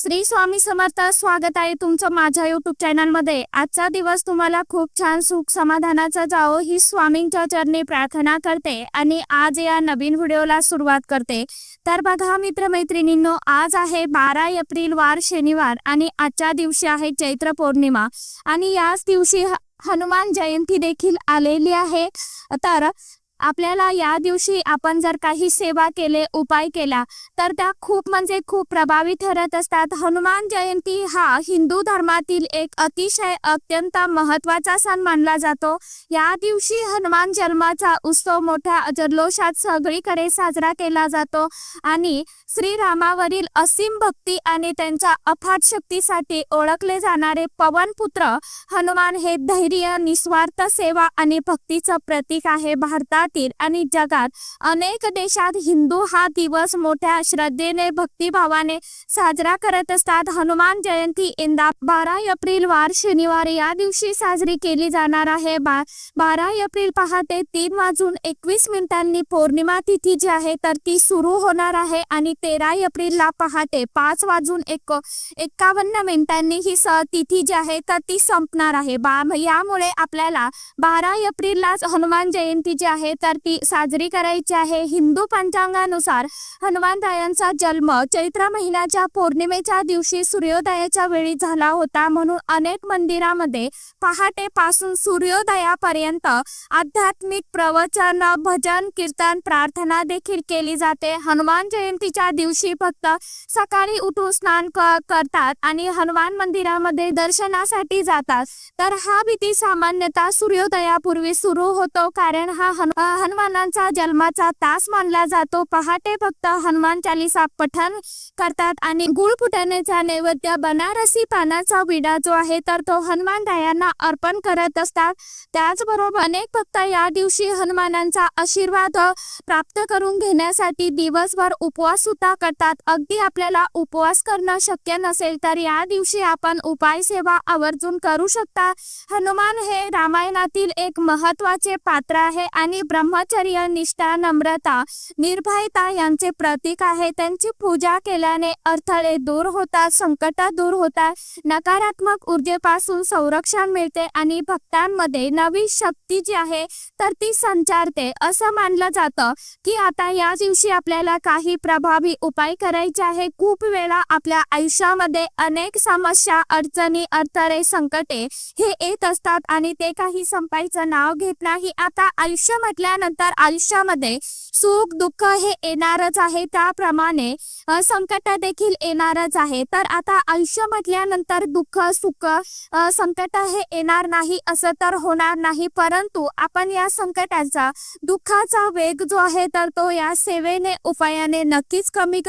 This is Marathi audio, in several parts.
श्री स्वामी समर्थ स्वागत आहे तुमचं माझ्या युट्यूब चॅनलमध्ये आजचा दिवस तुम्हाला खूप छान सुख समाधानाचा जाओ ही स्वामींच्या चरणी प्रार्थना करते आणि आज या नवीन व्हिडिओला सुरुवात करते. तर बघा मित्रमैत्रिणींनो आज आहे बारा एप्रिल वार शनिवार आणि आजच्या दिवशी आहे चैत्र पौर्णिमा. आणि याच दिवशी हनुमान जयंती देखील आलेली आहे. तर आपल्याला या दिवशी आपण जर काही सेवा केले उपाय केला तर त्या खूप म्हणजे खूप प्रभावी ठरत असतात. हनुमान जयंती हा हिंदू धर्मातील एक अतिशय अत्यंत महत्त्वाचा सण मानला जातो. या दिवशी हनुमान जन्माचा उत्सव मोठ्या जल्लोषात सगळीकडे साजरा केला जातो आणि श्रीरामावरील असीम भक्ती आणि त्यांच्या अफाट शक्तीसाठी ओळखले जाणारे पवनपुत्र हनुमान हे धैर्य निस्वार्थ सेवा आणि भक्तीचं प्रतीक आहे. भारतात भारतातील आणि जगात अनेक देशात हिंदू हा दिवस मोठ्या श्रद्धेने भक्तिभावाने साजरा करत असतात. हनुमान जयंती यंदा बारा एप्रिल वार शनिवार या दिवशी साजरी केली जाणार आहे. बा बारा एप्रिल पहाटे तीन वाजून एकवीस मिनिटांनी पौर्णिमा तिथी जी आहे तर ती सुरू होणार आहे आणि तेरा एप्रिलला पहाटे पाच वाजून एक एकावन्न मिनिटांनी ही स तिथी जी आहे तर ती संपणार आहे. बा यामुळे आपल्याला बारा एप्रिललाच हनुमान जयंती जी आहे तर ती साजरी करायची आहे. हिंदू पंचांगानुसार हनुमानरायांचा जन्म चैत्र महिन्याच्या पौर्णिमेच्या दिवशी सूर्योदयाच्या वेळी झाला होता म्हणून अनेक मंदिरामध्ये पहाटेपासून सूर्योदयापर्यंत आध्यात्मिक प्रवचन भजन कीर्तन प्रार्थना देखील केली जाते. हनुमान जयंतीच्या दिवशी फक्त सकाळी उठून स्नान करतात आणि हनुमान मंदिरामध्ये दर्शनासाठी जातात. तर हा भीती सामान्यतः सूर्योदयापूर्वी सुरू होतो. कारण हा हनुमान हनुमानांचा जन्माचा तास मानला जातो. पहाटे फक्त हनुमान चालिसा पठण करतात आणि गुळ फुटण्याचा नैवेद्य बनारसी पानाचा विडा जो आहे तर तो हनुमान रायांना अर्पण करत असतात. त्याचबरोबर अनेक भक्त या दिवशी हनुमानांचा आशीर्वाद प्राप्त करून घेण्यासाठी दिवसभर उपवास सुद्धा करतात. अगदी आपल्याला उपवास करणं शक्य नसेल तर या दिवशी आपण उपाय सेवा आवर्जून करू शकता. हनुमान हे रामायणातील एक महत्त्वाचे पात्र आहे आणि ब्रह्मचर्य निष्ठा नम्रता निर्भयता यांचे प्रतीक आहे. त्यांची पूजा केल्याने अडथळे दूर होतात संकट दूर होतात. नकारात्मक ऊर्जेपासून संरक्षण मिळते आणि भक्तांमध्ये नवी शक्ती जी आहे तर ती संचारते. असं मानलं जातं की आता या दिवशी आपल्याला काही प्रभावी उपाय करायचे आहे खूप वेळा आपल्या आयुष्यामध्ये अनेक समस्या अडचणी अडथळे संकटे हे येत असतात आणि ते काही संपायचं नाव घेत नाही. आता आयुष्य म्हटल्यानंतर आयुष्यामध्ये सुख दुःख हे येणारच आहे. त्याप्रमाणे संकट देखील येणारच आहे. तर आता आयुष्य म्हटल्यानंतर दुःख सुख संकट हे येणार नाही असं तर होणार नाही. परंतु आपण या संकटाचा दुःखाचा वेग जो आहे तर तो या सेवेने उपायाने नक्कीच कमी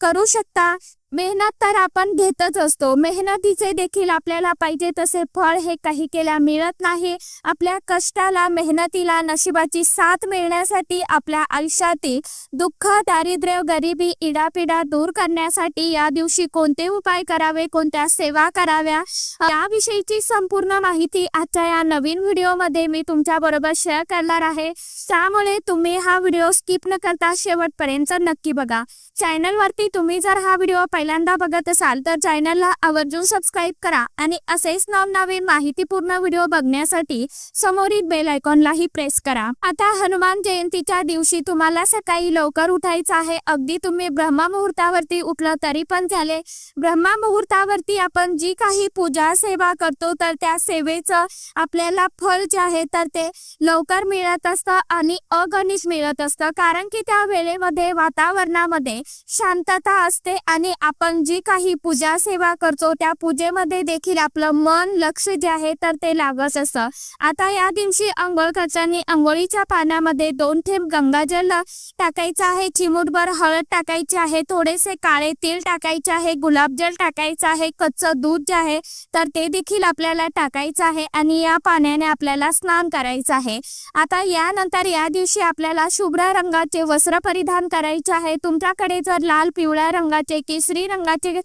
करू शकता. मेहनत तर आपण घेतच असतो. मेहनतीचे देखील आपल्याला पाहिजे तसे फळ हे काही केल्या मिळत नाही. आपल्या कष्टाला मेहनतीला नशिबाची साथ मिळण्यासाठी आपल्या आयुष्यातील दुःख दारिद्र्य गरिबी इडापिडा दूर करण्यासाठी या दिवशी कोणते उपाय करावे कोणत्या सेवा कराव्या? याविषयीची संपूर्ण माहिती आजच्या या नवीन व्हिडिओमध्ये मी तुमच्या बरोबर शेअर करणार आहे. त्यामुळे तुम्ही हा व्हिडिओ स्किप न करता शेवटपर्यंत नक्की बघा. चॅनलवरती तुम्ही जर हा व्हिडिओ पहिल्यांदा बघत असाल तर चॅनलला आवर्जून सबस्क्राईब करा आणि असेच नवनवीन माहितीपूर्ण व्हिडिओ बघण्यासाठी समोरील बेल आयकॉनलाही प्रेस करा. आता हनुमान जयंतीच्या दिवशी तुम्हाला सकाळी लवकर उठायचं आहे. अगदी तुम्ही ब्रह्मा मुहूर्तावरती उठलं तरी पण झाले ब्रह्मा मुहूर्तावरती आपण जी काही पूजा सेवा करतो तर त्या सेवेचं आपल्याला फल जे आहे तर ते लवकर मिळत असतं आणि अगणित मिळत असतं. कारण की त्या वेळेमध्ये वातावरणामध्ये शांतता असते आणि आपण जी काही पूजा सेवा करतो त्या पूजेमध्ये देखील आपलं मन लक्ष जे आहे तर ते लागत असतं. आता या दिवशी आंघोळ करताना आंघोळीच्या पाण्यामध्ये दोन थेंब गंगाजल टाकायचं आहे चिमूटभर हळद टाकायची आहे थोडेसे काळे तेल टाकायचे आहे गुलाबजल टाकायचं आहे कच्चं दूध जे आहे तर ते देखील आपल्याला टाकायचं आहे आणि या पाण्याने आपल्याला स्नान करायचं आहे. आता यानंतर या दिवशी आपल्याला शुभ्र रंगाचे वस्त्र परिधान करायचे आहे. तुमच्याकडे जर लाल पिवळ्या रंगाचे केसरी केसरी रंगाचे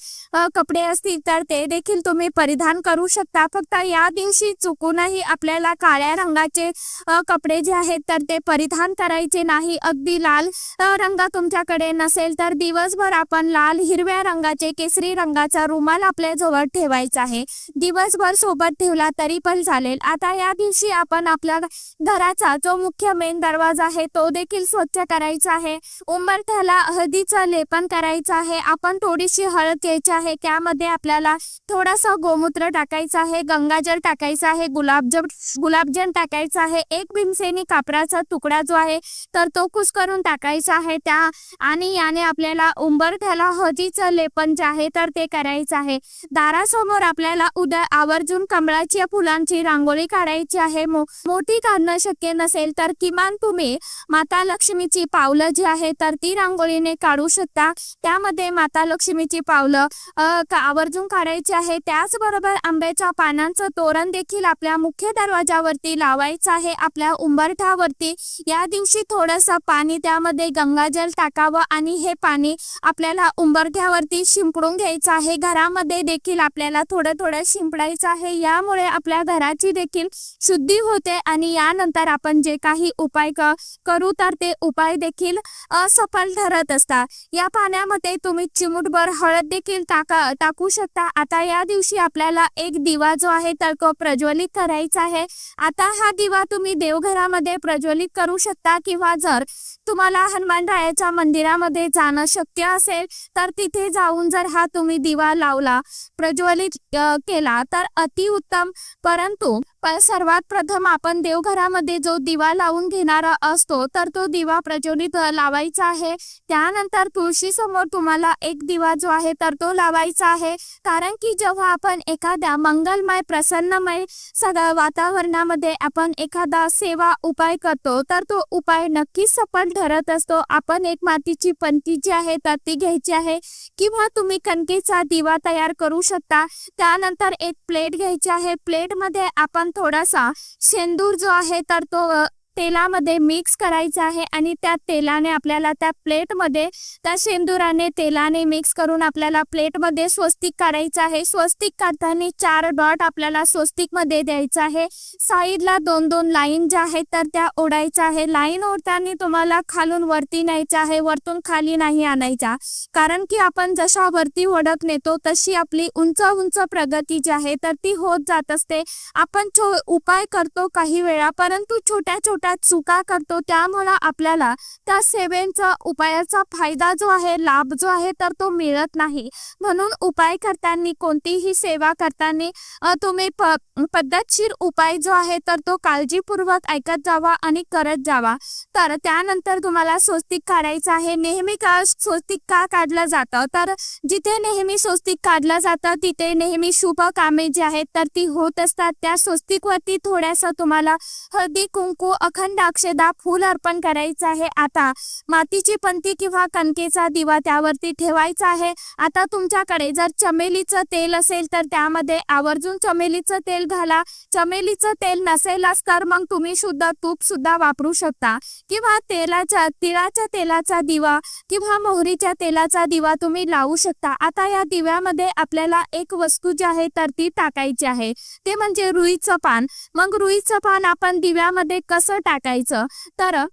कपडे असतील तर ते देखील तुम्ही परिधान करू शकता. फक्त या दिवशी चुकूनही आपल्याला काळ्या रंगाचे कपडे जे आहेत तर ते परिधान करायचे नाही. अगदी लाल रंग तुमच्याकडे नसेल तर दिवसभर आपण लाल हिरव्या रंगाचे केसरी रंगाचा रुमाल आपल्या जवळ ठेवायचा आहे. दिवसभर सोबत ठेवला तरी पण चालेल. आता या दिवशी आपण आपल्या घराचा जो मुख्य मेन दरवाजा आहे तो देखील स्वच्छ करायचा आहे. उंबरठ्याला हळदीचं लेपन करायचं आहे. आपण थोडीशी हळद घ्यायची आहे. त्यामध्ये आपल्याला थोडासा गोमूत्र टाकायचं आहे. गंगाजल टाकायचं आहे. गुलाबजल गुलाबजल टाकायचं आहे. एक भीमसेनी कापराचा तुकडा जो आहे तर तो कुस करून टाकायचा आहे. त्या आणि याने आपल्याला उंबरठ्याला हळदीचं लेपन जे आहे तर ते करायचं आहे. दारासमोर आपल्याला उद्या आवर्जून कमळाच्या फुलांची रांगोळी काढायची आहे. मो मोठी काढणं शक्य नसेल तर किमान तुम्ही माता लक्ष्मीची पावलं जी आहे तर ती रांगोळीने काढू शकता. त्यामध्ये माता लक्ष्मी लक्ष्मीची पावलं का- आवर्जून काढायची आहे त्याचबरोबर आंब्याच्या पानांचं तोरण देखील आपल्या मुख्य दरवाजावरती लावायचं आहे आपल्या उंबरठ्यावरती. या दिवशी थोडंसं पाणी त्यामध्ये गंगाजल टाकावं आणि हे पाणी आपल्याला उंबरठ्यावरती शिंपडून घ्यायचं आहे. घरामध्ये देखील आपल्याला थोडं थोडं शिंपडायचं आहे. यामुळे आपल्या घराची देखील शुद्धी होते आणि यानंतर आपण जे काही उपाय करू तर ते उपाय देखील असफल ठरत असतात. या पाण्यामध्ये तुम्ही चिमूटभर हळद देखील टाका टाकू शकता. आता या दिवशी आपल्याला एक दिवा जो आहे तर प्रज्वलित करायचा आहे. आता हा दिवा तुम्ही देवघरामध्ये प्रज्वलित करू शकता किंवा जर तुम्हाला हनुमानरायाच्या मंदिरामध्ये जाणं शक्य असेल तर तिथे जाऊन जर हा तुम्ही दिवा लावला प्रज्वलित केला तर अतिउत्तम परंतु सर्वात प्रथम आपण देवघरामध्ये जो दिवा लावून घेणारा असतो तर तो दिवा प्रज्वलित लावायचा आहे. त्यानंतर तुळशी समोर तुम्हाला एक दिवा जो आहे तर तो लावायचा आहे. कारण की जेव्हा आपण एखाद्या मंगलमय प्रसन्नमय सगळ्या वातावरणामध्ये आपण एखादा सेवा उपाय करतो तर तो उपाय नक्कीच सफल ठरत असतो. आपण एक मातीची पंती जी आहे तर ती घ्यायची आहे. किंवा तुम्ही कणकेचा दिवा तयार करू शकता. त्यानंतर एक प्लेट घ्यायची आहे. प्लेटमध्ये आपण थोडासा शेंदूर जो आहे तर तो तेलामध्ये मिक्स करायचा आहे आणि त्या तेलाने आपल्याला त्या प्लेटमध्ये त्या शेंदुराने तेलाने मिक्स करून आपल्याला प्लेटमध्ये स्वस्तिक काढायचं आहे. स्वस्तिक काढताना चार डॉट आपल्याला स्वस्तिकमध्ये द्यायचं आहे. साईडला दोन दोन लाईन ज्या आहेत तर त्या ओढायच्या आहे. लाईन ओढताना तुम्हाला खालून वरती न्यायचं आहे. वरतून खाली नाही आणायचा. कारण की आपण जशा वरती ओढत नेतो तशी आपली उंच उंच प्रगती जी आहे तर ती होत जात असते. आपण छो उपाय करतो काही वेळा परंतु छोट्या छोट्या चुका करतो त्यामुळं आपल्याला त्या सेवेचा उपायाचा फायदा जो आहे लाभ जो आहे तर तो मिळत नाही. म्हणून उपाय करताना कोणतीही सेवा करताना तुम्ही प पद्धतशीर उपाय जो आहे तर तो काळजीपूर्वक ऐकत जावा आणि करत जावा. तर त्यानंतर तुम्हाला स्वस्तिक काढायचं आहे. नेहमी का स्वस्तिक का काढलं जातं? तर जिथे नेहमी स्वस्तिक काढलं जातं तिथे नेहमी शुभ कामे जी आहेत तर ती होत असतात. त्या स्वस्तिकवरती थोड्यासं तुम्हाला हळदी कुंकू अखंड अक्षदा फूल अर्पण करायचं आहे. आता मातीची पंती किंवा कणकेचा दिवा त्यावरती ठेवायचा आहे. आता तुमच्याकडे जर चमेलीचं तेल असेल तर त्यामध्ये आवर्जून चमेलीचं तेल घाला. चमेलीचं तेल नसेलच तर मग तुम्ही शुद्ध तूप सुद्धा वापरू शकता. किंवा तेलाच्या तिळाच्या तेलाचा दिवा किंवा मोहरीच्या तेलाचा दिवा तुम्ही लावू शकता. आता या दिव्यामध्ये आपल्याला एक वस्तू जी आहे तर ती टाकायची आहे. ते म्हणजे रुईचं पान. मग रुईचं पान आपण दिव्यामध्ये कसं टाकायचं. तर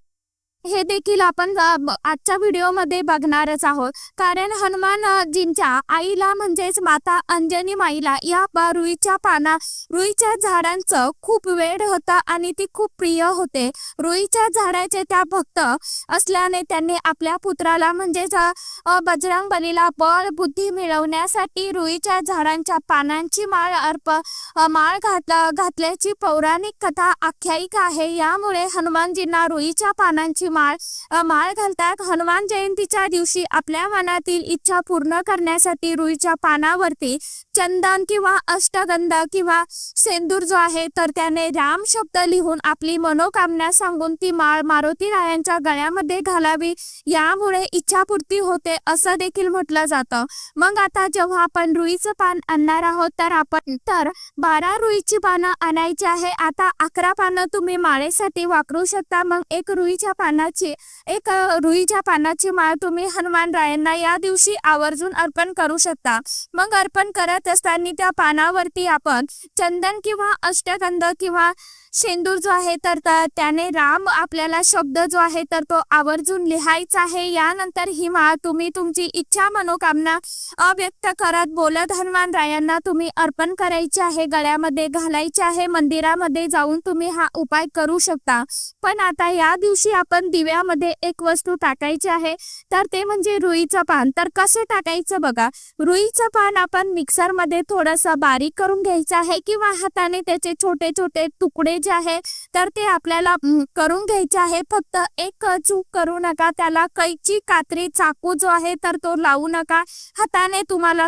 हे देखील आपण आजच्या व्हिडिओमध्ये बघणारच आहोत. कारण हनुमानजींच्या आईला म्हणजेच माता अंजनी माईला या रुईच्या पाना रुईच्या झाडांचं खूप वेळ होता आणि ती खूप प्रिय होते. रुईच्या झाडाचे त्या भक्त असल्याने त्यांनी आपल्या पुत्राला म्हणजेच बजरंग बलीला बळ बुद्धी मिळवण्यासाठी रुईच्या झाडांच्या पानांची माळ अर्प माळ घात घातल्याची पौराणिक कथा आख्यायिका आहे. यामुळे हनुमानजींना रुईच्या पानांची माळ माळ घालतात. हनुमान जयंतीच्या दिवशी आपल्या मनातील इच्छा पूर्ण करण्यासाठी रुईच्या पानावरती चंदन किंवा अष्टगंध किंवा सेंदूर जो आहे तर त्याने राम शब्द लिहून आपली मनोकामना सांगून ती माळ मारुती रायांच्या गळ्यामध्ये घालावी. यामुळे इच्छापूर्ती होते असं देखील म्हटलं जातं. मग आता जेव्हा आपण रुईचं पान आणणार आहोत तर आपण तर बारा रुईची पानं आणायची आहे. आता अकरा पानं तुम्ही माळेसाठी वापरू शकता. मग एक रुईच्या पानाची एक रुईच्या पानाची माळ तुम्ही हनुमान रायांना या दिवशी आवर्जून अर्पण करू शकता. मग अर्पण करत असताना त्या पानावरती आपण चंदन किंवा अष्टगंध किंवा शेंदूर जो आहे तर त्याने राम आपल्याला शब्द जो आहे तर तो आवर्जून लिहायचा आहे. यानंतर हिमा तुम्ही तुमची इच्छा मनोकामना अव्यक्त करत बोलत हनुमान रायांना तुम्ही अर्पण करायचे आहे गळ्यामध्ये घालायचे आहे मंदिरामध्ये जाऊन तुम्ही हा उपाय करू शकता. पण आता या दिवशी आपण दिव्यामध्ये एक वस्तू टाकायची आहे तर ते म्हणजे रुईचं पान. तर कसे टाकायचं बघा रुईचं पान आपण मिक्सरमध्ये थोडंसं बारीक करून घ्यायचं आहे किंवा हाताने त्याचे छोटे छोटे तुकडे करायचे आहे तर ते आपल्याला करून घ्यायचे आहे. फक्त एक चूक करू नका त्याला कैची कात्री चाकू जो आहे तर तो लावू नका. हाताने तुम्हाला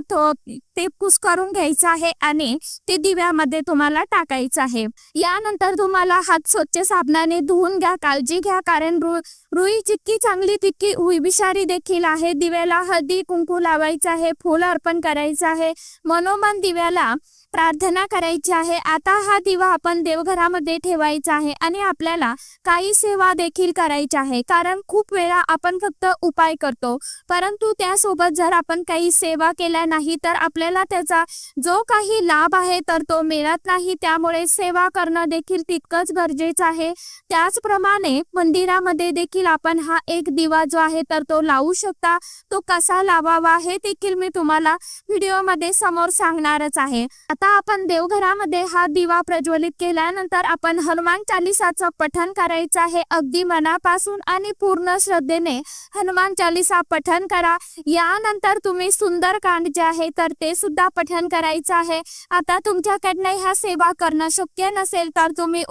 तो ते करून घ्यायचा आहे आणि ते दिव्यामध्ये तुम्हाला टाकायचं आहे. यानंतर तुम्हाला हात स्वच्छ साबणाने धुवून घ्या काळजी घ्या कारण रु रुई जितकी चांगली तितकी विषारी देखील आहे. दिव्याला हळदी कुंकू लावायचं आहे फूल अर्पण करायचं आहे. मनोमन दिव्याला प्रार्थना करायची आहे. आता हा दिवा आपण देवघरामध्ये ठेवायचा आहे आणि आपल्याला काही सेवा देखील करायची आहे. कारण खूप वेळा आपण फक्त उपाय करतो. परंतु त्यासोबत जर आपण काही सेवा केल्या नाही तर आपल्या आपल्याला त्याचा जो काही लाभ आहे तर तो मिळत नाही. त्यामुळे सेवा करणं देखील तितकंच गरजेचं आहे. त्याचप्रमाणे मंदिरामध्ये देखील आपण हा एक दिवा जो आहे तर तो लावू शकता. तो कसा लावावा हे देखील मी तुम्हाला व्हिडिओमध्ये समोर सांगणारच आहे. आता आपण देवघरामध्ये हा दिवा प्रज्वलित केल्यानंतर आपण हनुमान चालिसाचं पठन करायचं आहे. अगदी मनापासून आणि पूर्ण श्रद्धेने हनुमान चालिसा पठन करा. यानंतर तुम्ही सुंदरकांड जे आहे तर ते सुद्धा पठण करायचं आहे. आता तुमच्याकडनं ह्या सेवा करणं शक्य नसेल तर तुम्ही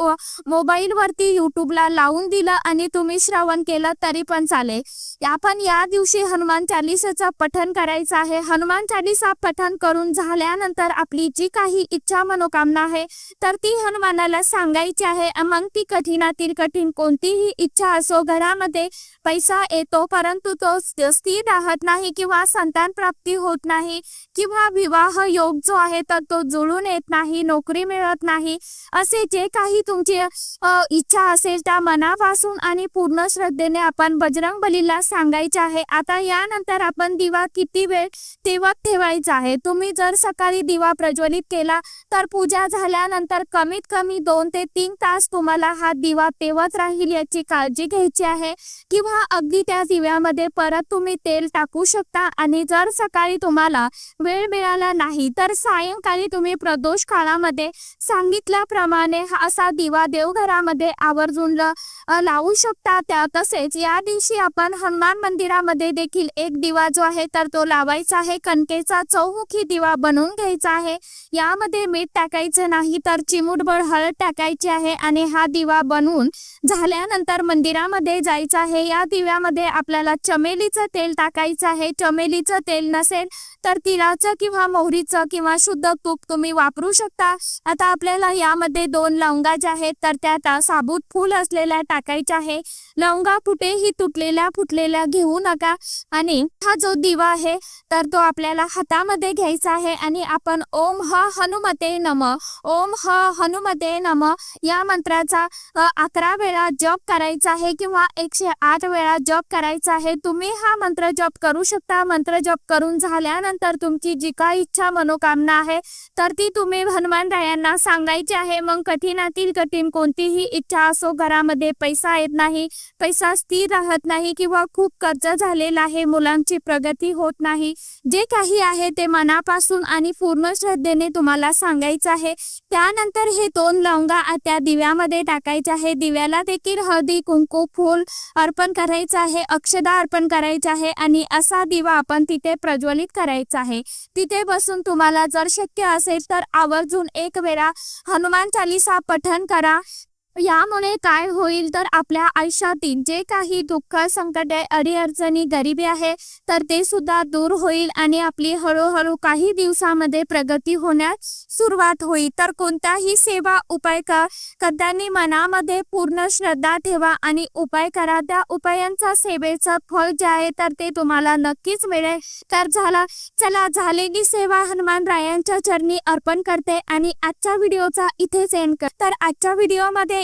मोबाईलवरती युट्यूबला लावून दिलं आणि तुम्ही श्रवण केलं तरी पण चालेल. आपण या दिवशी हनुमान चालिसाचं पठण करायचं आहे. हनुमान चालिसा पठण करून झाल्यानंतर आपली जी काही इच्छा मनोकामना आहे तर ती हनुमानाला सांगायची आहे. मग ती कठीणातील कठीण कोणतीही इच्छा असो घरामध्ये पैसा येतो परंतु तो स्थिर राहत नाही किंवा संतान प्राप्ती होत नाही किंवा विवाह योग जो आहे तर तो जुळून येत नाही नोकरी मिळत नाही असे जे काही तुमची इच्छा असेल त्या मनापासून आणि पूर्ण श्रद्धेने आपण बजरंग बलीला सांगायचे आहे. आता यानंतर आपण दिवा किती वेळ तेवत ठेवायचा आहे? तुम्ही जर सकाळी दिवा प्रज्वलित केला तर पूजा झाल्यानंतर कमीत कमी दोन ते तीन तास तुम्हाला हा दिवा तेव्हाच राहील याची काळजी घ्यायची आहे. किंवा अगदी त्या दिव्यामध्ये परत तुम्ही तेल टाकू शकता आणि जर सकाळी तुम्हाला वेळ मिळाला नाही तर सायंकाळी तुम्ही प्रदोष काळामध्ये सांगितल्याप्रमाणे हा असा दिवा देवघरामध्ये आवर्जून लावू शकता. त्या तसेच या दिवशी आपण हनुमान मंदिरामध्ये देखील एक दिवा जो आहे तर तो लावायचा आहे. कणकेचा चौमुखी दिवा बनवून घ्यायचा आहे. यामध्ये मीठ टाकायचं नाही तर चिमूटभर हळद टाकायची आहे आणि हा दिवा बनवून झाल्यानंतर मंदिरामध्ये जायचं आहे. या दिव्यामध्ये आपल्याला चमेलीचं तेल टाकायचं आहे. चमेलीचं तेल नसेल तर तिळाचं किंवा मोहरीचं किंवा शुद्ध तूप तुम्ही वापरू शकता. आता आपल्याला यामध्ये दोन लवंगा ज्या आहेत तर त्यात साबूत फूल असलेल्या टाकायच्या आहे. लवंगा कुठेही तुटलेल्या फुटलेल्या घेऊ नका. आणि हा जो दिवा आहे तर तो आपल्याला हातामध्ये घ्यायचा आहे. आणि आपण ओम ह हनुमते नम ओम ह हनुमते नम या मंत्राचा अकरा वेळा जप करायचा आहे किंवा एकशे आठ वेळा जप करायचा आहे. तुम्ही हा मंत्र जप करू शकता. मंत्र जप करून झाल्यानंतर तुमची जी काही इच्छा मनोकामना आहे तर ती तुम्ही हनुमान रायांना सांगायची आहे. मग कठीणातील कठीण कोणतीही इच्छा असो घरामध्ये पैसा येत नाही पैसा स्थिर राहत नाही किंवा खूप कर्ज झालेला आहे मुलांची प्रगती होत नाही जे काही आहे ते मनापासून आणि पूर्ण श्रद्धेने तुम्हाला सांगायचं आहे. त्यानंतर हे दोन लवंगा त्या दिव्यामध्ये टाकायचे आहे. दिव्याला देखील हळदी कुंकू फूल अर्पण करायचं आहे अक्षदा अर्पण करायचं आहे आणि असा दिवा आपण तिथे प्रज्वलित करायचा आहे. तिथे बसून तुम्हाला जर शक्य असेल तर आवर्जून एक वेळा हनुमान चालिसा पठण करा. यामुळे काय होईल तर आपल्या आयुष्यातील जे काही दुःख संकटे अडीअडचणी गरिबी आहे तर ते सुद्धा दूर होईल आणि आपली हळूहळू काही दिवसामध्ये प्रगती होण्यास सुरुवात होईल. तर कोणताही सेवा उपाय कर करताना मनामध्ये पूर्ण श्रद्धा ठेवा आणि उपाय करा. त्या उपायांचा सेवेचं फळ जे आहे तर ते तुम्हाला नक्कीच मिळेल. तर झाला चला झालेली सेवा हनुमान रायांच्या चरणी अर्पण करते आणि आजच्या व्हिडिओचा इथेच एंड कर. तर आजच्या व्हिडिओमध्ये